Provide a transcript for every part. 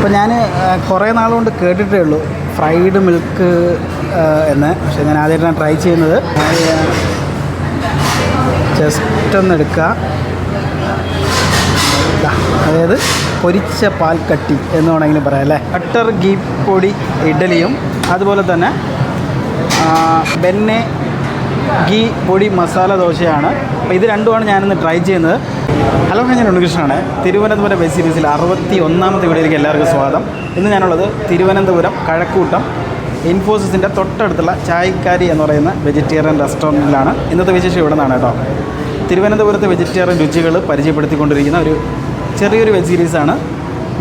അപ്പോൾ ഞാൻ കുറേ നാളുകൊണ്ട് കേട്ടിട്ടേ ഉള്ളൂ. ഫ്രൈഡ് മിൽക്ക് എന്ന്. പക്ഷേ ഞാൻ ആദ്യമായിട്ടാണ് ട്രൈ ചെയ്യുന്നത്. ജസ്റ്റ് ഒന്ന് എടുക്കുക. അതായത് പൊരിച്ച പാൽക്കട്ടി എന്ന് വേണമെങ്കിലും പറയാം അല്ലേ? ബട്ടർ ഗീ പൊടി ഇഡലിയും അതുപോലെ തന്നെ ബെന്നെ ഗീ പൊടി മസാല ദോശയാണ്. അപ്പോൾ ഇത് രണ്ടുമാണ് ഞാനിന്ന് ട്രൈ ചെയ്യുന്നത്. ഹലോ ഞാൻ ഉണ്ണികൃഷ്ണനാണ്. തിരുവനന്തപുരം വെബ് സീരീസിൽ അറുപത്തി ഒന്നാമത്തെ വീഡിയോയിലേക്ക് എല്ലാവർക്കും സ്വാഗതം. ഇന്ന് ഞാനുള്ളത് തിരുവനന്തപുരം കഴക്കൂട്ടം ഇൻഫോസിസിന്റെ തൊട്ടടുത്തുള്ള ചായക്കാരി എന്ന് പറയുന്ന വെജിറ്റേറിയൻ റെസ്റ്റോറന്റിലാണ്. ഇന്നത്തെ വിശേഷം ഇവിടെ നിന്നാണ് കേട്ടോ. തിരുവനന്തപുരത്തെ വെജിറ്റേറിയൻ രുചികൾ പരിചയപ്പെടുത്തിക്കൊണ്ടിരിക്കുന്ന ഒരു ചെറിയൊരു വെബ് സീരീസാണ്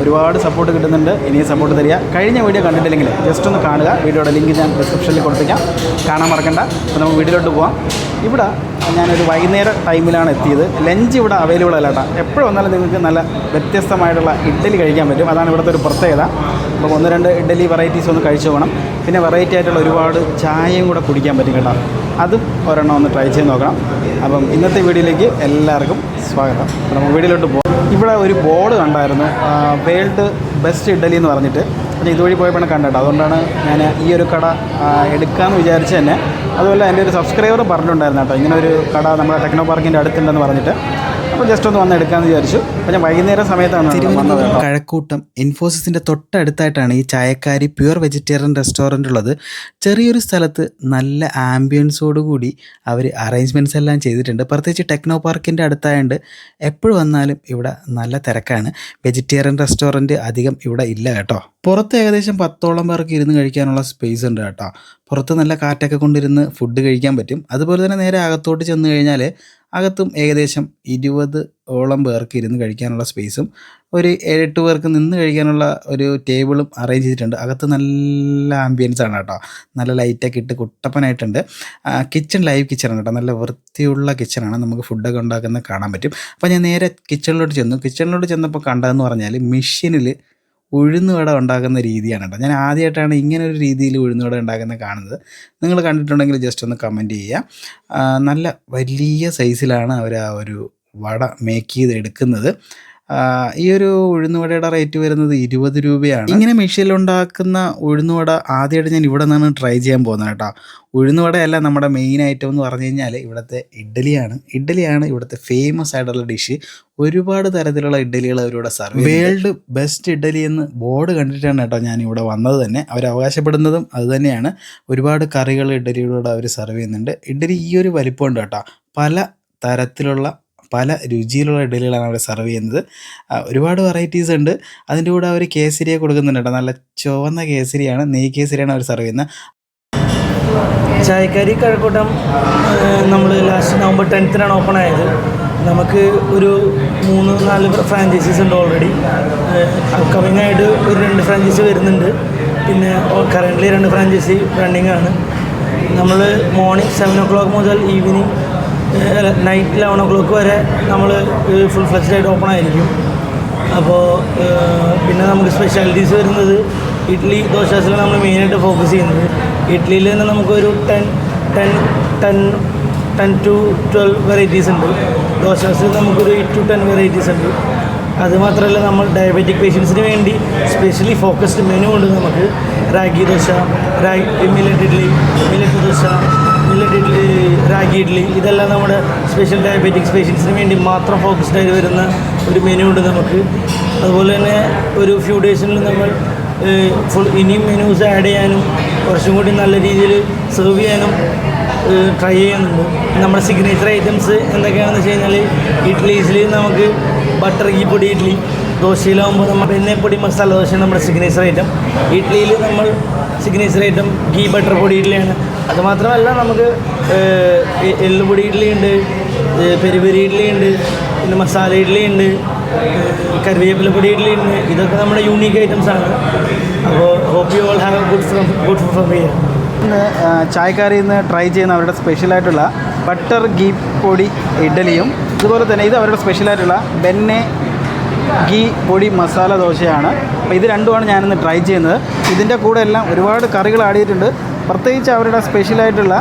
ഒരുപാട് സപ്പോർട്ട് കിട്ടുന്നുണ്ട്. ഇനിയും സപ്പോർട്ട് തരിക. കഴിഞ്ഞ വീഡിയോ കണ്ടിട്ടില്ലെങ്കിൽ ജസ്റ്റ് ഒന്ന് കാണുക. വീഡിയോയുടെ ലിങ്ക് ഞാൻ ഡിസ്ക്രിപ്ഷനിൽ കൊടുത്തേക്കാം. കാണാൻ മറക്കണ്ട. അപ്പോൾ നമുക്ക് വീഡിയോയിലോട്ട് പോവാം. ഇവിടെ ഞാനൊരു വൈകുന്നേരം ടൈമിലാണ് എത്തിയത്. ലഞ്ച് ഇവിടെ അവൈലബിൾ അല്ല കേട്ടോ എപ്പോഴും വന്നാലും നിങ്ങൾക്ക് നല്ല വ്യത്യസ്തമായിട്ടുള്ള ഇഡ്ഡലി കഴിക്കാൻ പറ്റും. അതാണ് ഇവിടുത്തെ ഒരു പ്രത്യേകത. അപ്പോൾ ഒന്ന് രണ്ട് ഇഡ്ഡലി വെറൈറ്റീസ് ഒന്ന് കഴിച്ചു പോകണം. പിന്നെ വെറൈറ്റി ആയിട്ടുള്ള ഒരുപാട് ചായയും കൂടെ കുടിക്കാൻ പറ്റും കേട്ടോ. അതും ഒരെണ്ണം ഒന്ന് ട്രൈ ചെയ്ത് നോക്കണം. അപ്പം ഇന്നത്തെ വീഡിയോയിലേക്ക് എല്ലാവർക്കും സ്വാഗതം. അപ്പോൾ നമുക്ക് വീഡിയോയിലോട്ട് പോകാം ഇവിടെ ഒരു ബോർഡ് കണ്ടായിരുന്നു. വേൾഡ് ബെസ്റ്റ് ഇഡ്ഡലി എന്ന് പറഞ്ഞിട്ട്. അപ്പം ഇതുവഴി പോയപ്പോഴാണ് കണ്ടിട്ട് അതുകൊണ്ടാണ് ഞാൻ ഈ ഒരു കട എടുക്കാമെന്ന് വിചാരിച്ച് തന്നെ അതുപോലെ എന്റെ ഒരു സബ്സ്ക്രൈബർ പറഞ്ഞിട്ടുണ്ടായിരുന്നു കേട്ടോ. ഇങ്ങനെ ഒരു കട നമ്മുടെ ടെക്നോ പാർക്കിന്റെ അടുത്തുണ്ടെന്ന് പറഞ്ഞിട്ട്. അപ്പോൾ ജസ്റ്റ് ഒന്ന് വന്ന് എടുക്കാമെന്ന് വിചാരിച്ചു. അപ്പോൾ ഞാൻ വൈകുന്നേരം സമയത്താണ് വന്നത് തിരുവനന്തപുരം കേട്ടോ. കഴക്കൂട്ടം ഇൻഫോസിസിന്റെ തൊട്ടടുത്തായിട്ടാണ് ഈ ചായക്കാരി പ്യുവർ വെജിറ്റേറിയൻ റെസ്റ്റോറന്റ് ഉള്ളത്. ചെറിയൊരു സ്ഥലത്ത് നല്ല ആംബിയൻസോട് കൂടി അവർ അറേഞ്ച്മെന്റ്സ് എല്ലാം ചെയ്തിട്ടുണ്ട്. പ്രത്യേകിച്ച് ടെക്നോ പാർക്കിന്റെ അടുത്തായതുകൊണ്ട് എപ്പോഴും വന്നാലും ഇവിടെ നല്ല തിരക്കാണ്. വെജിറ്റേറിയൻ റെസ്റ്റോറന്റ് അധികം ഇവിടെ ഇല്ല കേട്ടോ. പുറത്ത് ഏകദേശം പത്തോളം പേർക്ക് ഇരുന്ന് കഴിക്കാനുള്ള സ്പേസ് ഉണ്ട് കേട്ടോ. പുറത്ത് നല്ല കാറ്റൊക്കെ കൊണ്ടിരുന്ന് ഫുഡ് കഴിക്കാൻ പറ്റും. അതുപോലെ തന്നെ നേരെ അകത്തോട്ട് ചെന്ന് കഴിഞ്ഞാൽ അകത്തും ഏകദേശം ഇരുപത് ഓളം പേർക്ക് ഇരുന്ന് കഴിക്കാനുള്ള സ്പേസും ഒരു ഏഴെട്ട് പേർക്ക് നിന്ന് കഴിക്കാനുള്ള ഒരു ടേബിളും അറേഞ്ച് ചെയ്തിട്ടുണ്ട്. അകത്ത് നല്ല ആംബിയൻസ് ആണ് കേട്ടോ. നല്ല ലൈറ്റൊക്കെ ഇട്ട് കുട്ടപ്പനായിട്ടുണ്ട്. കിച്ചൺ ലൈവ് കിച്ചണാണ് കേട്ടോ. നല്ല വൃത്തിയുള്ള കിച്ചണാണ് നമുക്ക് ഫുഡൊക്കെ ഉണ്ടാക്കുന്നത് കാണാൻ പറ്റും. അപ്പോൾ ഞാൻ നേരെ കിച്ചണിലോട്ട് ചെന്നു. കിച്ചണിലോട്ട് ചെന്നപ്പോൾ കണ്ടതെന്ന് പറഞ്ഞാൽ മെഷീനിൽ ഉഴുന്നുവട ഉണ്ടാക്കുന്ന രീതിയാണ് കേട്ടോ. ഞാൻ ആദ്യമായിട്ടാണ് ഇങ്ങനെ ഒരു രീതിയിൽ ഉഴുന്നുവട ഉണ്ടാക്കുന്നത് കാണുന്നത്. നിങ്ങൾ കണ്ടിട്ടുണ്ടെങ്കിൽ ജസ്റ്റ് ഒന്ന് കമന്റ് ചെയ്യുക. നല്ല വലിയ സൈസിലാണ് അവർ ആ ഒരു വട മേക്ക് ചെയ്ത് എടുക്കുന്നത് ഈ ഒരു ഉഴുന്നുവടയുടെ റേറ്റ് വരുന്നത് ഇരുപത് രൂപയാണ്. ഇങ്ങനെ മെഷീൻ ഉണ്ടാക്കുന്ന ഉഴുന്നുവട ആദ്യമായിട്ട് ഞാൻ ഇവിടെ നിന്നാണ് ട്രൈ ചെയ്യാൻ പോകുന്നത് കേട്ടോ. ഉഴുന്നുവടയല്ല നമ്മുടെ മെയിൻ ഐറ്റം എന്ന് പറഞ്ഞു കഴിഞ്ഞാൽ ഇവിടുത്തെ ഇഡ്ഡലിയാണ്. ഇഡ്ഡലിയാണ് ഇവിടുത്തെ ഫേമസ് ആയിട്ടുള്ള ഡിഷ് ഒരുപാട് തരത്തിലുള്ള ഇഡ്ഡലികൾ അവരിവിടെ സർവ് വേൾഡ് ബെസ്റ്റ് ഇഡ്ഡലി എന്ന് ബോർഡ് കണ്ടിട്ടാണ് കേട്ടോ ഞാൻ ഇവിടെ വന്നത് തന്നെ. അവർ അവകാശപ്പെടുന്നതും അതുതന്നെയാണ് ഒരുപാട് കറികൾ ഇഡ്ഡലികളോട് അവർ സർവ് ചെയ്യുന്നുണ്ട്. ഇഡ്ഡലി ഈ ഒരു വലിപ്പമുണ്ട് കേട്ടോ. പല തരത്തിലുള്ള പല രുചിയിലുള്ള ഇഡ്ഡലികളാണ് അവർ സെർവ് ചെയ്യുന്നത്. ഒരുപാട് വെറൈറ്റീസ് ഉണ്ട്. അതിന്റെ കൂടെ അവർ കേസരിയെ കൊടുക്കുന്നുണ്ട് നല്ല ചുവന്ന കേസരിയാണ്. നെയ് കേസരിയാണ് അവർ സെർവ് ചെയ്യുന്നത്. ചായക്കാരി കഴക്കൂട്ടം നമ്മൾ ലാസ്റ്റ് നവംബർ ടെൻത്തിനാണ് ഓപ്പൺ ആയത്. നമുക്ക് ഒരു മൂന്ന് നാല് ഫ്രാഞ്ചൈസീസ് ഉണ്ട് ഓൾറെഡി അപ്കമിങ് ആയിട്ട് ഒരു രണ്ട് ഫ്രാഞ്ചൈസ് വരുന്നുണ്ട്. പിന്നെ കറന്റ്ലി രണ്ട് ഫ്രാഞ്ചൈസി റണ്ണിങ് ആണ്. നമ്മൾ മോർണിംഗ് സെവൻ ഒ ക്ലോക്ക് മുതൽ evening night eleven o'clock വരെ നമ്മൾ ഫുൾ ഫ്ലെക്സ്ഡ് ആയിട്ട് ഓപ്പൺ ആയിരിക്കും. അപ്പോൾ പിന്നെ നമുക്ക് സ്പെഷ്യാലിറ്റീസ് വരുന്നത് ഇഡ്ഡലി ദോശാസിലാണ് നമ്മൾ മെയിനായിട്ട് ഫോക്കസ് ചെയ്യുന്നത്. ഇഡ്ഡലിയിൽ തന്നെ നമുക്കൊരു ten ten ten ten to twelve varieties ഉണ്ട്. ദോശാസിൽ നമുക്കൊരു എയ്റ്റ് ടു ടെൻ വെറൈറ്റീസ് ഉണ്ട്. അതുമാത്രമല്ല നമ്മൾ ഡയബറ്റിക് പേഷ്യൻസിന് വേണ്ടി സ്പെഷ്യലി ഫോക്കസ്ഡ് മെനു ഉണ്ട് നമുക്ക് റാഗി ദോശ റാഗി മില്ലറ്റ് ഇഡ്ഡലി മില്ലറ്റ് ദോശ ഇഡ്ഡലി റാഗി ഇഡ്ഡലി ഇതെല്ലാം നമ്മുടെ സ്പെഷ്യൽ ഡയബറ്റിക് പേഷ്യൻസിന് വേണ്ടി മാത്രം ഫോക്കസ്ഡ് ആയി വരുന്ന ഒരു മെനു ഉണ്ട് നമുക്ക്. അതുപോലെ തന്നെ ഒരു ഫ്യൂ ഡേയ്സിൽ നമ്മൾ ഫുൾ ഇനിയും മെനൂസ് ആഡ് ചെയ്യാനും കുറച്ചും കൂടി നല്ല രീതിയിൽ സെർവ് ചെയ്യാനും ട്രൈ ചെയ്യുന്നുണ്ട്. നമ്മുടെ സിഗ്നേച്ചർ ഐറ്റംസ് എന്തൊക്കെയാണെന്ന് വെച്ച് കഴിഞ്ഞാൽ ഇഡ്ഡലീസിൽ നമുക്ക് ബട്ടർ ഈ പൊടി ഇഡ്ഡലി ദോശയിലാകുമ്പോൾ നമ്മൾ എണ്ണപ്പൊടി മസാല ദോശ നമ്മുടെ സിഗ്നേച്ചർ ഐറ്റം ഇഡ്ഡലിയിൽ നമ്മൾ സിഗ്നേച്ചർ ഐറ്റം ഗീ ബട്ടർ പൊടി ഇഡ്ഡലിയാണ് അതുമാത്രമല്ല നമുക്ക് എള്ളുപൊടി ഇഡ്ഡലി ഉണ്ട് ഏഹ്, പെരി പെരി ഇഡ്ഡലി ഉണ്ട് പിന്നെ മസാല ഇഡ്ഡലി ഉണ്ട് ഏഹ്, പൊടി ഇഡ്ഡലി ഉണ്ട്. ഇതൊക്കെ നമ്മുടെ യൂണീക്ക് ഐറ്റംസ് ആണ്. അപ്പോൾ hope you all have good from good from here ഇന്ന് ചായക്കാരിൽ നിന്ന് ട്രൈ ചെയ്യുന്ന അവരുടെ സ്പെഷ്യലായിട്ടുള്ള ബട്ടർ ഗീ പൊടി ഇഡ്ഡലിയും അതുപോലെ തന്നെ ഇത് അവരുടെ സ്പെഷ്യലായിട്ടുള്ള ബെന്നെ ഗീ പൊടി മസാല ദോശയാണ്. അപ്പോൾ ഇത് രണ്ടുമാണ് ഞാനിന്ന് ട്രൈ ചെയ്യുന്നത്. ഇതിന്റെ കൂടെ എല്ലാം ഒരുപാട് കറികൾ ആഡ് ചെയ്തിട്ടുണ്ട്. പ്രത്യേകിച്ച് അവരുടെ സ്പെഷ്യലായിട്ടുള്ള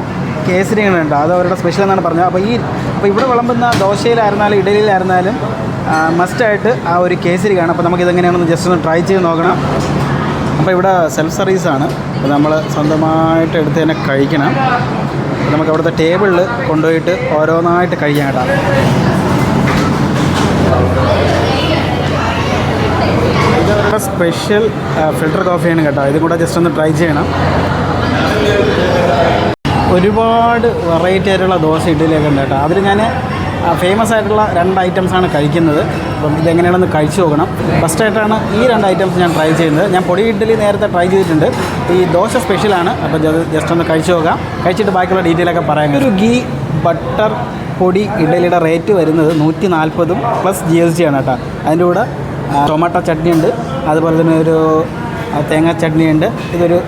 കേസരികളുണ്ട്. അത് അവരുടെ സ്പെഷ്യൽ എന്നാണ് പറഞ്ഞത്. അപ്പോൾ ഈ അപ്പോൾ ഇവിടെ വിളമ്പുന്ന ദോശയിലായിരുന്നാലും ഇഡലിയിലായിരുന്നാലും മസ്റ്റായിട്ട് ആ ഒരു കേസരി കാണും. അപ്പോൾ നമുക്ക് ഇതെങ്ങനെയാണെന്ന് ജസ്റ്റ് ഒന്ന് ട്രൈ ചെയ്ത് നോക്കണം. അപ്പോൾ ഇവിടെ സെൽഫ് സർവീസാണ് അപ്പോൾ നമ്മൾ സ്വന്തമായിട്ട് എടുത്ത് തന്നെ കഴിക്കണം. നമുക്ക് അവിടുത്തെ ടേബിളിൽ കൊണ്ടുപോയിട്ട് ഓരോന്നായിട്ട് കഴിക്കാൻ കേട്ടോ. സ്പെഷ്യൽ ഫിൽറ്റർ കോഫിയാണ് കേട്ടോ. ഇതും കൂടെ ജസ്റ്റ് ഒന്ന് ട്രൈ ചെയ്യണം. ഒരുപാട് വെറൈറ്റി ആയിട്ടുള്ള ദോശ ഇഡ്ഡലിയൊക്കെ ഉണ്ട് കേട്ടോ. അതിൽ ഞാൻ ഫേമസ് ആയിട്ടുള്ള രണ്ട് ഐറ്റംസ് ആണ് കഴിക്കുന്നത്. അപ്പം ഇതെങ്ങനെയാണെന്ന് കഴിച്ചു നോക്കണം. ഫസ്റ്റ് ആയിട്ടാണ് ഈ രണ്ട് ഐറ്റംസ് ഞാൻ ട്രൈ ചെയ്യുന്നത്. ഞാൻ പൊടി ഇഡ്ഡലി നേരത്തെ ട്രൈ ചെയ്തിട്ടുണ്ട്. ഈ ദോശ സ്പെഷ്യലാണ് അപ്പം അത് ജസ്റ്റ് ഒന്ന് കഴിച്ചു നോക്കാം. കഴിച്ചിട്ട് ബാക്കിയുള്ള ഡീറ്റെയിൽ ഒക്കെ പറയാം. ഒരു ഗീ ബട്ടർ പൊടി ഇഡ്ഡലിയുടെ റേറ്റ് വരുന്നത് നൂറ്റി നാൽപ്പതും പ്ലസ് ജി എസ് ടി ആണ് കേട്ടോ. അതിന്റെ കൂടെ ടൊമാറ്റോ ചട്നി ഉണ്ട്. അതുപോലെ തന്നെ ഒരു തേങ്ങാ ചട്നിയുണ്ട്. ഇതൊരു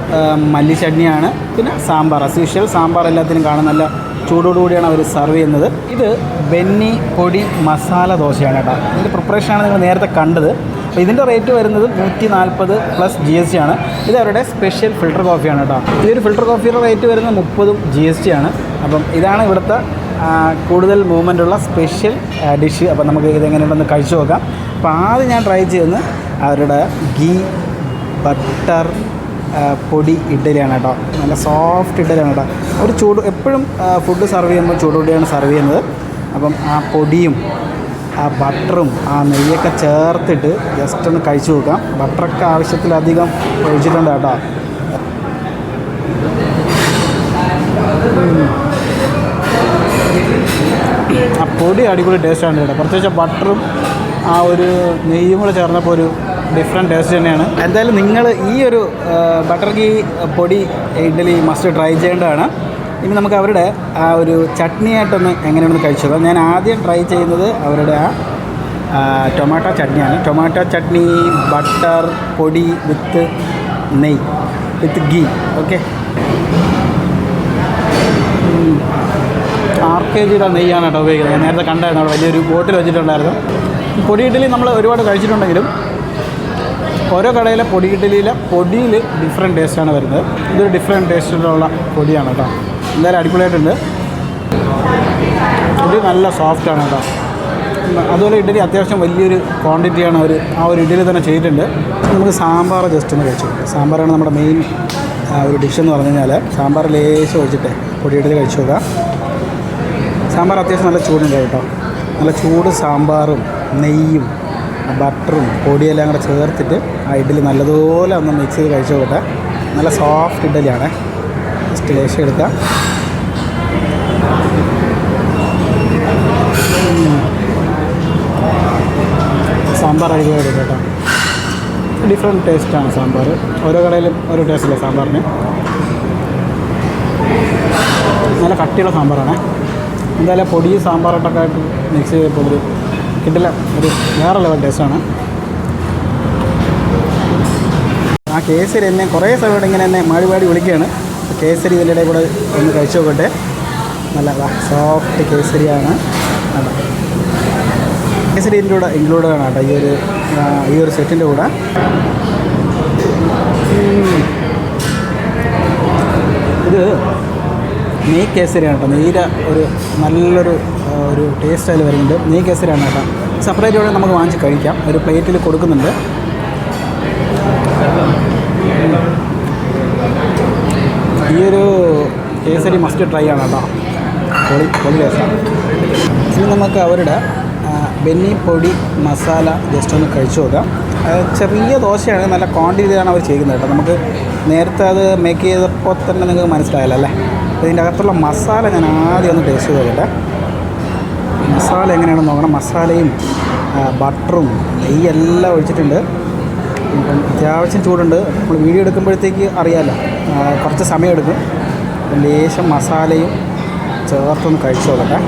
മല്ലി ചട്നിയാണ്. പിന്നെ സാമ്പാർ. അസ് യൂഷ്വൽ സാമ്പാർ എല്ലാത്തിനും കാണാൻ നല്ല ചൂടോടുകൂടിയാണ് അവർ സെർവ് ചെയ്യുന്നത്. ഇത് ബെന്നി പൊടി മസാല ദോശയാണ് കേട്ടോ. ഇതിന്റെ പ്രിപ്പറേഷനാണ് നിങ്ങൾ നേരത്തെ കണ്ടത്. അപ്പോൾ ഇതിന്റെ റേറ്റ് വരുന്നത് നൂറ്റി നാൽപ്പത് പ്ലസ് ജി എസ് ടി ആണ്. ഇത് അവരുടെ സ്പെഷ്യൽ ഫിൽട്ടർ കോഫിയാണ് കേട്ടോ. ഈ ഒരു ഫിൽട്ടർ കോഫിയുടെ റേറ്റ് വരുന്നത് മുപ്പതും ജി എസ് ടി ആണ്. അപ്പം ഇതാണ് ഇവിടുത്തെ കൂടുതൽ മൂവ്മെന്റ് ഉള്ള സ്പെഷ്യൽ ഡിഷ് അപ്പോൾ നമുക്ക് ഇതെങ്ങനെയുണ്ടെന്ന് കഴിച്ചു നോക്കാം. അപ്പോൾ ആദ്യം ഞാൻ ട്രൈ ചെയ്യുന്നത് അവരുടെ ഗീ ബട്ടർ പൊടി ഇഡ്ഡലിയാണ് കേട്ടോ. നല്ല സോഫ്റ്റ് ഇഡ്ഡലിയാണ് കേട്ടോ. ഒരു ചൂട് എപ്പോഴും ഫുഡ് സെർവ് ചെയ്യുമ്പോൾ ചൂടോടെയാണ് സെർവ് ചെയ്യുന്നത്. അപ്പം ആ പൊടിയും ആ ബട്ടറും ആ നെയ്യൊക്കെ ചേർത്തിട്ട് ജസ്റ്റ് ഒന്ന് കഴിച്ചു നോക്കാം. ബട്ടറൊക്കെ ആവശ്യത്തിലധികം ഒഴിച്ചിട്ടുണ്ട് കേട്ടോ. ആ പൊടി അടിപൊളി ടേസ്റ്റാണ് കേട്ടോ. പ്രത്യേകിച്ച് ബട്ടറും ആ ഒരു നെയ്യും കൂടെ ചേർന്നപ്പോൾ ഒരു ഡിഫറെന്റ് ടേസ്റ്റ് തന്നെയാണ്. എന്തായാലും നിങ്ങൾ ഈ ഒരു ബട്ടർ ഗീ പൊടി ഇഡ്ഡലി മസ്റ്റ് ട്രൈ ചെയ്യേണ്ടതാണ്. ഇനി നമുക്ക് അവരുടെ ആ ഒരു ചട്നിയായിട്ടൊന്ന് എങ്ങനെയാണെന്ന് കഴിച്ചത് ഞാൻ ആദ്യം ട്രൈ ചെയ്യുന്നത് അവരുടെ ആ ടൊമാറ്റോ ചട്നിയാണ്. ടൊമാറ്റോ ചട്നി ബട്ടർ പൊടി വിത്ത് നെയ് with ghee okay R K ജിയുടെ നെയ്യാണ് കേട്ടോ ഉപയോഗിക്കുന്നത്. നേരത്തെ കണ്ടായിരുന്നു അവിടെ വലിയൊരു ബോട്ടിൽ വെച്ചിട്ടുണ്ടായിരുന്നു. പൊടി ഇഡ്ഡലി നമ്മൾ ഒരുപാട് കഴിച്ചിട്ടുണ്ടെങ്കിലും ഓരോ കടയിലെ പൊടി ഇഡ്ഡലിയിലെ പൊടിയിൽ ഡിഫറെന്റ് ടേസ്റ്റാണ് വരുന്നത്. ഇതൊരു ഡിഫറെന്റ് ടേസ്റ്റിലുള്ള പൊടിയാണ് കേട്ടോ. എന്തായാലും അടിപൊളിയായിട്ടുണ്ട്. ഇത് നല്ല സോഫ്റ്റാണ് കേട്ടോ. അതുപോലെ ഇഡ്ഡലി അത്യാവശ്യം വലിയൊരു ക്വാണ്ടിറ്റിയാണ് അവർ ആ ഒരു ഇഡ്ഡലി തന്നെ ചെയ്തിട്ടുണ്ട്. നമുക്ക് സാമ്പാർ ജസ്റ്റ് ഒന്ന് കഴിച്ചു. സാമ്പാറാണ് നമ്മുടെ മെയിൻ ഒരു ഡിഷ് എന്ന് പറഞ്ഞു കഴിഞ്ഞാൽ സാമ്പാർ ലേശം ഒഴിച്ചിട്ട് പൊടി ഇഡ്ഡലി കഴിച്ചു നോക്കാം. സാമ്പാർ അത്യാവശ്യം നല്ല ചൂടുണ്ട് കേട്ടോ. നല്ല ചൂട് സാമ്പാറും നെയ്യും ബട്ടറും പൊടിയെല്ലാം കൂടെ ചേർത്തിട്ട് ആ ഇഡ്ഡലി നല്ലതുപോലെ ഒന്ന് മിക്സ് ചെയ്ത് കഴിച്ചു നോക്കട്ടെ. നല്ല സോഫ്റ്റ് ഇഡ്ഡലിയാണ്. ജസ്റ്റ് ലേശം എടുക്കാം സാമ്പാർ അടിപൊളിയായിട്ട് കേട്ടോ. ഡിഫറെന്റ് ടേസ്റ്റാണ് സാമ്പാർ. ഓരോ കടയിലും ഓരോ ടേസ്റ്റല്ലേ സാമ്പാറിന്. നല്ല കട്ടിയുള്ള സാമ്പാറാണ്. എന്തായാലും പൊടി സാമ്പാറോട്ടൊക്കെ ആയിട്ട് മിക്സ് ചെയ്തപ്പോൾ ഒരു കിട്ടില്ല. ഒരു വേറെ ലെവൽ ടേസ്റ്റാണ് ആ കേസരി എന്നെ കുറേ സമയം ഇങ്ങനെ എന്നെ മാടി മാടി വിളിക്കുകയാണ്. കേസരി ഇതിന്റെ കൂടെ ഒന്ന് കഴിച്ചു നോക്കട്ടെ. നല്ല സോഫ്റ്റ് കേസരിയാണ്. കേട്ടോ കേസരി ഇതിന്റെ കൂടെ ഇൻക്ലൂഡ് ആണ് കേട്ടോ. ഈ ഒരു ഈ ഒരു സെറ്റിന്റെ കൂടെ. ഇത് നെയ് കേസരിയാണ് കേട്ടോ. നെയ്യ ഒരു നല്ലൊരു ഒരു ടേസ്റ്റ് അതിൽ വരുന്നുണ്ട്. നെയ് കേസരിയാണ് കേട്ടോ. സെപ്പറേറ്റ് ഇവിടെ നമുക്ക് വാങ്ങിച്ച് കഴിക്കാം. ഒരു പ്ലേറ്റിൽ കൊടുക്കുന്നുണ്ട്. ഈ ഒരു കേസരി മസ്റ്റ് ട്രൈ ആണ് കേട്ടോ. പൊളി പൊളി ഇനി നമുക്ക് അവരുടെ ബെന്നി പൊടി മസാല ജസ്റ്റ് ഒന്ന് കഴിച്ചു നോക്കാം. ചെറിയ ദോശയാണ് നല്ല ക്വാണ്ടിറ്റിയിലാണ് അവർ ചെയ്യുന്നത് കേട്ടോ. നമുക്ക് നേരത്തെ അത് മേക്ക് ചെയ്തപ്പോൾ തന്നെ നിങ്ങൾക്ക് മനസ്സിലായല്ലോ അല്ലേ? അപ്പോൾ ഇതിന്റെ അകത്തുള്ള മസാല ഞാൻ ആദ്യം ഒന്ന് ടേസ്റ്റ് ചെയ്ത് നോക്കട്ടെ. മസാല എങ്ങനെയാണെന്ന് നോക്കണം. മസാലയും ബട്ടറും നെയ്യെല്ലാം ഒഴിച്ചിട്ടുണ്ട്. ഇപ്പം അത്യാവശ്യം ചൂടുണ്ട്. നമ്മൾ വീഡിയോ എടുക്കുമ്പോഴത്തേക്ക് അറിയാമല്ലോ കുറച്ച് സമയമെടുക്കും ലേശം മസാലയും ചേർത്തൊന്ന് കഴിച്ചു നോക്കട്ടെ.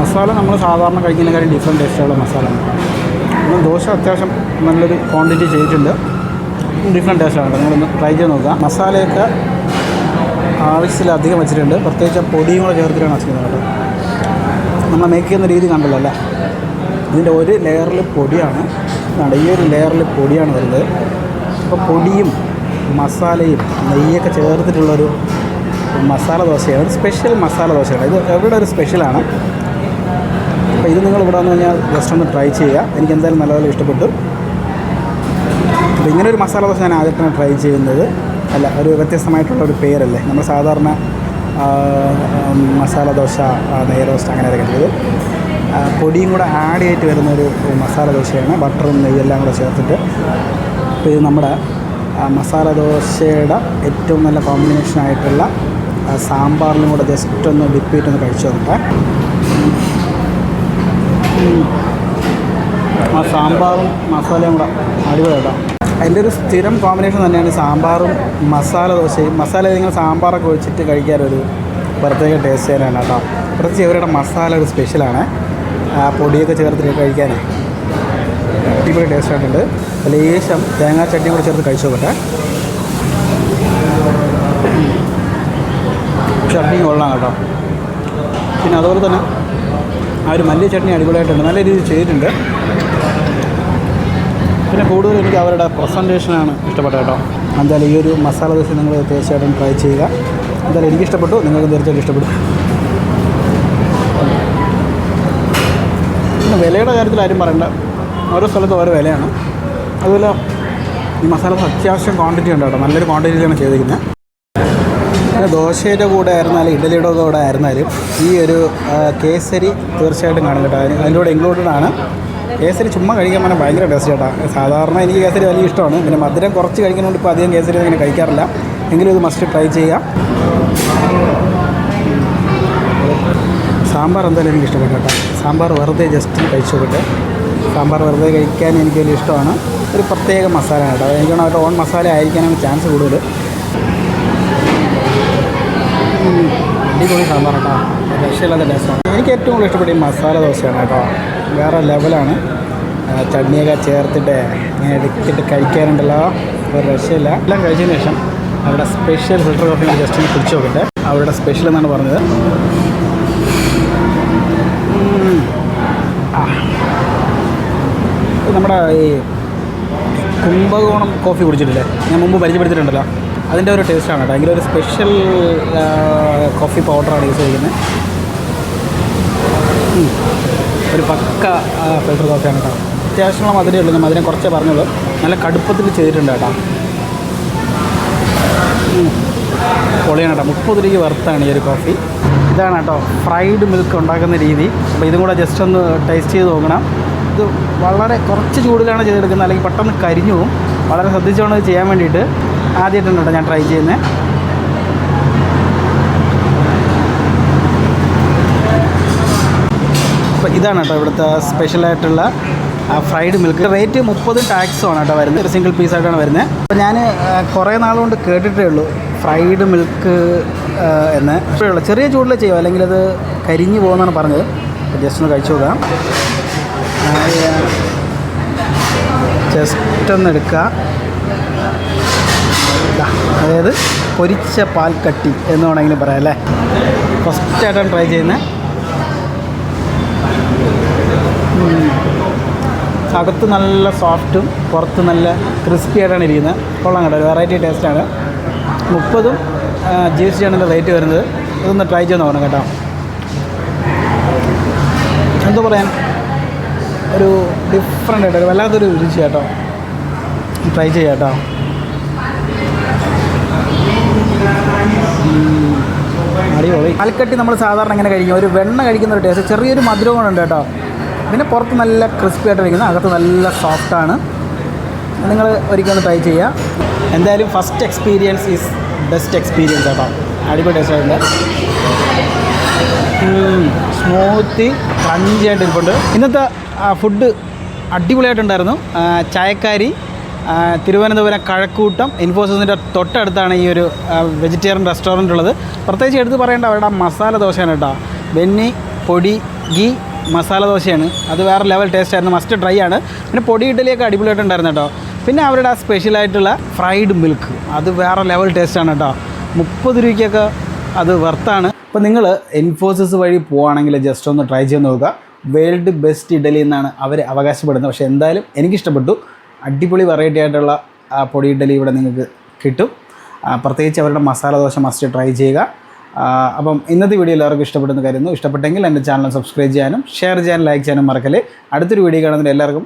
മസാല നമ്മൾ സാധാരണ കഴിക്കുന്നതിനേക്കാളും ഡിഫറെന്റ് ടേസ്റ്റുള്ള മസാല പിന്നെ ദോശ അത്യാവശ്യം നല്ലൊരു ക്വാണ്ടിറ്റി ചെയ്തിട്ടുണ്ട്. ഡിഫറെന്റ് ടേസ്റ്റാണ് നിങ്ങളൊന്ന് ട്രൈ ചെയ്ത് നോക്കുക. മസാലയൊക്കെ ആവശ്യത്തിലധികം വെച്ചിട്ടുണ്ട്. പ്രത്യേകിച്ച് പൊടിയും കൂടെ ചേർത്തിട്ടാണ് വെച്ചിരിക്കുന്നത് കേട്ടോ. നമ്മൾ മേക്ക് ചെയ്യുന്ന രീതി കണ്ടല്ലോ അല്ലേ? ഇതിന്റെ ഒരു ലെയറിൽ പൊടിയാണ്. ഈ ഒരു ലെയറിൽ പൊടിയാണ് വരുന്നത്. അപ്പോൾ പൊടിയും മസാലയും നെയ്യൊക്കെ ചേർത്തിട്ടുള്ളൊരു മസാല ദോശയാണ്. സ്പെഷ്യൽ മസാല ദോശയാണ്. ഇത് എവിടെ ഒരു സ്പെഷ്യലാണ് അപ്പോൾ ഇത് നിങ്ങൾ ഇവിടെ വന്നു കഴിഞ്ഞാൽ ജസ്റ്റ് ഒന്ന് ട്രൈ ചെയ്യുക. എനിക്ക് എന്തായാലും നല്ലപോലെ ഇഷ്ടപ്പെട്ടു. അപ്പോൾ ഇങ്ങനെ ഒരു മസാല ദോശ ഞാൻ ആദ്യമായിട്ടാണ് ട്രൈ ചെയ്യുന്നത്. അല്ല ഒരു വ്യത്യസ്തമായിട്ടുള്ള ഒരു പേരല്ലേ? നമ്മൾ സാധാരണ മസാല ദോശ ആ, നെയ് റോസ്റ്റ് അങ്ങനെ കഴിക്കുന്നത് ആ, പൊടിയും കൂടെ ആഡ് ചെയ്തിട്ട് വരുന്ന ഒരു മസാല ദോശയാണ്. ബട്ടറും നെയ്യെല്ലാം കൂടെ ചേർത്തിട്ട്. അപ്പോൾ ഇത് നമ്മുടെ മസാല ദോശയുടെ ഏറ്റവും നല്ല കോമ്പിനേഷൻ ആയിട്ടുള്ള സാമ്പാറിലും കൂടെ ജസ്റ്റ് ഒന്ന് ഡിപ്പ് ചെയ്തിട്ടൊന്ന് കഴിച്ചു നോക്കട്ടെ. ആ സാമ്പാറും മസാലയും കൂടെ അടിപൊളിയാട്ടോ. അതിന്റെ ഒരു സ്ഥിരം കോമ്പിനേഷൻ തന്നെയാണ് സാമ്പാറും മസാല ദോശയും. മസാല നിങ്ങൾ സാമ്പാറൊക്കെ ഒഴിച്ചിട്ട് കഴിക്കാനൊരു പ്രത്യേക ടേസ്റ്റ് തന്നെയാണ് കേട്ടോ. പ്രത്യേകിച്ച് ഇവരുടെ മസാല ഒരു സ്പെഷ്യലാണ് ആ പൊടിയൊക്കെ ചേർത്തിട്ട് കഴിക്കാനേ. അടിപൊളി ടേസ്റ്റ് ആയിട്ടുണ്ട്. ലേശം തേങ്ങാ ചട്നി കൂടെ ചേർത്ത് കഴിച്ചു നോക്കട്ടെ. ചട്നി കൊള്ളാം കേട്ടോ. പിന്നെ അതുപോലെ തന്നെ ആ ഒരു മല്ലി ചട്നി അടിപൊളിയായിട്ടുണ്ട്. നല്ല രീതിയിൽ ചെയ്തിട്ടുണ്ട്. പിന്നെ കൂടുതൽ എനിക്ക് അവരുടെ പ്രസന്റേഷനാണ് ഇഷ്ടപ്പെട്ട കേട്ടോ. എന്തായാലും ഈ ഒരു മസാല ദോശ നിങ്ങൾ തീർച്ചയായിട്ടും ട്രൈ ചെയ്യുക. എന്തായാലും എനിക്ക് ഇഷ്ടപ്പെട്ടു. നിങ്ങൾക്ക് തീർച്ചയായിട്ടും ഇഷ്ടപ്പെടും പിന്നെ വിലയുടെ കാര്യത്തിൽ ആരും പറയണ്ട. ഓരോ സ്ഥലത്തും ഓരോ വിലയാണ്. അതുപോലെ ഈ മസാല അത്യാവശ്യം ക്വാണ്ടിറ്റി ഉണ്ട് കേട്ടോ. നല്ലൊരു ക്വാണ്ടിറ്റിയിലാണ് ചെയ്തിരിക്കുന്നത്. പിന്നെ ദോശയുടെ കൂടെ ആയിരുന്നാലും ഇഡലിയുടെ കൂടെ ആയിരുന്നാലും ഈ ഒരു കേസരി തീർച്ചയായിട്ടും കാണും കേട്ടോ. അതിന്റെ കൂടെ ഇൻക്ലൂഡഡ് ആണ്. കേസരി ചുമ്മാ കഴിക്കാൻ പറഞ്ഞാൽ ഭയങ്കര ടേസ്റ്റ് ചേട്ടാ സാധാരണ എനിക്ക് കേസരി വലിയ ഇഷ്ടമാണ്. പിന്നെ മധുരം കുറച്ച് കഴിക്കുന്നതുകൊണ്ട് ഇപ്പോൾ അധികം കേസരി അങ്ങനെ കഴിക്കാറില്ല. എങ്കിലും ഇത് മസ്റ്റ് ട്രൈ ചെയ്യാം സാമ്പാർ എന്തായാലും എനിക്ക് ഇഷ്ടപ്പെട്ടു കേട്ടോ. സാമ്പാർ വെറുതെ ജസ്റ്റ് കഴിച്ചു നോക്കട്ടെ സാമ്പാർ വെറുതെ കഴിക്കാൻ എനിക്ക് വലിയ ഇഷ്ടമാണ്. ഒരു പ്രത്യേക മസാല കേട്ടോ. എനിക്കാണ് അവരുടെ ഓൺ മസാല ആയിരിക്കാനാണ് ചാൻസ് കൂടുതൽ. അടിപൊളി സാമ്പാർ കേട്ടോ. രക്ഷയില്ലാത്ത ടേസ്റ്റാണ് എനിക്ക് ഏറ്റവും കൂടുതൽ ഇഷ്ടപ്പെട്ട ഈ മസാല ദോശയാണ് കേട്ടോ. വേറെ ലെവലാണ് ചട്നിയൊക്കെ ചേർത്തിട്ട് ഇങ്ങനെ എടുത്തിട്ട് കഴിക്കാനുണ്ടല്ലോ. ഒരു രക്ഷയില്ല. എല്ലാം കഴിച്ചതിന് ശേഷം അവരുടെ സ്പെഷ്യൽ ഫിൽട്ടർ കോഫി ജസ്റ്റ് ഒന്ന് കുടിച്ച് നോക്കട്ടെ. അവരുടെ സ്പെഷ്യൽ എന്നാണ് പറഞ്ഞത്. നമ്മുടെ ഈ കുംഭകോണം കോഫി കുടിച്ചിട്ടില്ലേ? ഞാൻ മുമ്പ് പരിചയപ്പെടുത്തിയിട്ടുണ്ടല്ലോ. അതിന്റെ ഒരു ടേസ്റ്റാണ് കേട്ടോ. ഭയങ്കര ഒരു സ്പെഷ്യൽ കോഫി പൗഡറാണ് യൂസ് ചെയ്യുന്നത്. ഒരു പക്ക ഫിൽറ്റർ കോഫിയാണ് കേട്ടോ. അത്യാവശ്യമുള്ള മധുരമേ ഉള്ളൂ ഞാൻ മധുരം കുറച്ചേ പറഞ്ഞത് നല്ല കടുപ്പത്തിൽ ചെയ്തിട്ടുണ്ട് കേട്ടോ. പൊളിയാണ് കേട്ടോ. മുപ്പത് രൂപയ്ക്ക് വർത്താണ് ഈ ഒരു കോഫി ഇതാണ് കേട്ടോ ഫ്രൈഡ് മിൽക്ക് ഉണ്ടാക്കുന്ന രീതി. അപ്പോൾ ഇതും കൂടെ ജസ്റ്റ് ഒന്ന് ടേസ്റ്റ് ചെയ്ത് നോക്കണം. ഇത് വളരെ കുറച്ച് ചൂടിലാണ് ചെയ്തെടുക്കുന്നത് അല്ലെങ്കിൽ പെട്ടെന്ന് കരിഞ്ഞു പോകും. വളരെ ശ്രദ്ധിച്ചുകൊണ്ട് ചെയ്യാൻ വേണ്ടിയിട്ട് ആദ്യമായിട്ടാണ് കേട്ടോ ഞാൻ ട്രൈ ചെയ്യുന്നത്. ഇതാണ് കേട്ടോ ഇവിടുത്തെ സ്പെഷ്യലായിട്ടുള്ള ഫ്രൈഡ് മിൽക്ക് റേറ്റ് മുപ്പതും ടാക്സും ആണ് കേട്ടോ വരുന്നത്. ഒരു സിംഗിൾ പീസായിട്ടാണ് വരുന്നത്. അപ്പോൾ ഞാൻ കുറേ നാളുകൊണ്ട് കേട്ടിട്ടേ ഉള്ളൂ ഫ്രൈഡ് മിൽക്ക് എന്ന്. ഇപ്പോഴുള്ള ചെറിയ ചൂടിൽ ചെയ്യുക അല്ലെങ്കിൽ അത് കരിഞ്ഞു പോകുമെന്നാണ് പറഞ്ഞത്. ജസ്റ്റ് ഒന്ന് കഴിച്ചു നോക്കാം. ജസ്റ്റ് ഒന്ന് എടുക്കുക. അതായത് പൊരിച്ച പാൽക്കട്ടി എന്ന് വേണമെങ്കിലും പറയാം അല്ലേ? ഫസ്റ്റായിട്ടാണ് ട്രൈ ചെയ്യുന്നത്. അകത്ത് നല്ല സോഫ്റ്റും പുറത്ത് നല്ല ക്രിസ്പി ആയിട്ടാണ് ഇരിക്കുന്നത്. കൊള്ളാം കേട്ടോ ഒരു വെറൈറ്റി ടേസ്റ്റാണ് മുപ്പതും ജി എസ് ടി ആണ് റേറ്റ് വരുന്നത്. ഇതൊന്ന് ട്രൈ ചെയ്ത് നോക്കണം കേട്ടോ. എന്താ പറയാൻ? ഒരു ഡിഫറെന്റ് ആയിട്ട് വല്ലാത്തൊരു രുചി കേട്ടോ ട്രൈ ചെയ്യാം കേട്ടോ. അടിപൊളി. പാൽക്കട്ടി നമ്മൾ സാധാരണ ഇങ്ങനെ കഴിക്കും. ഒരു വെണ്ണ കഴിക്കുന്ന ഒരു ടേസ്റ്റ് ചെറിയൊരു മധുരവും ഉണ്ട് കേട്ടോ. പിന്നെ പുറത്ത് നല്ല ക്രിസ്പി ആയിട്ട് ഇരിക്കുന്നത് അകത്ത് നല്ല സോഫ്റ്റാണ് നിങ്ങൾ ഒരിക്കലും ട്രൈ ചെയ്യുക എന്തായാലും first experience is best experience കേട്ടോ. അടിപൊളി ടേസ്റ്റ് ആയിട്ടുണ്ട്. സ്മൂത്തി ക്രഞ്ചി ആയിട്ട് ഇരിപ്പുണ്ട്. ഇന്നത്തെ ഫുഡ് അടിപൊളിയായിട്ടുണ്ടായിരുന്നു. ചായക്കാരി തിരുവനന്തപുരം കഴക്കൂട്ടം ഇൻഫോസിസിന്റെ തൊട്ടടുത്താണ് ഈ ഒരു വെജിറ്റേറിയൻ റെസ്റ്റോറന്റ് ഉള്ളത്. പ്രത്യേകിച്ച് എടുത്ത് പറയേണ്ട അവരുടെ മസാല ദോശയാണ് കേട്ടോ. ബെന്നി പൊടി ഗീ മസാല ദോശയാണ്. അത് വേറെ ലെവൽ ടേസ്റ്റ് ആയിരുന്നു. മസ്റ്റ് ഡ്രൈ ആണ്. പിന്നെ പൊടി ഇഡലിയൊക്കെ അടിപൊളിയായിട്ടുണ്ടായിരുന്നു കേട്ടോ. പിന്നെ അവരുടെ ആ സ്പെഷ്യലായിട്ടുള്ള ഫ്രൈഡ് മിൽക്ക് അത് വേറെ ലെവൽ ടേസ്റ്റ് ആണ് കേട്ടോ. മുപ്പത് രൂപയ്ക്കൊക്കെ അത് വർത്താണ് അപ്പോൾ നിങ്ങൾ ഇൻഫോസിസ് വഴി പോവുകയാണെങ്കിൽ ജസ്റ്റ് ഒന്ന് ട്രൈ ചെയ്ത് നോക്കുക. വേൾഡ് ബെസ്റ്റ് ഇഡലി എന്നാണ് അവർ അവകാശപ്പെടുന്നത്. പക്ഷേ എന്തായാലും എനിക്കിഷ്ടപ്പെട്ടു. അടിപൊളി വെറൈറ്റി ആയിട്ടുള്ള ആ പൊടി ഇഡലി ഇവിടെ നിങ്ങൾക്ക് കിട്ടും. പ്രത്യേകിച്ച് അവരുടെ മസാല ദോശ മസ്റ്റ് ട്രൈ ചെയ്യുക. അപ്പം ഇന്നത്തെ വീഡിയോ എല്ലാവർക്കും ഇഷ്ടപ്പെടുന്ന കരുതുന്നു. ഇഷ്ടപ്പെട്ടെങ്കിൽ എന്റെ ചാനൽ സബ്സ്ക്രൈബ് ചെയ്യാനും ഷെയർ ചെയ്യാനും ലൈക്ക് ചെയ്യാനും മറക്കല്ലേ. അടുത്തൊരു വീഡിയോ കാണുന്നതിന് എല്ലാവർക്കും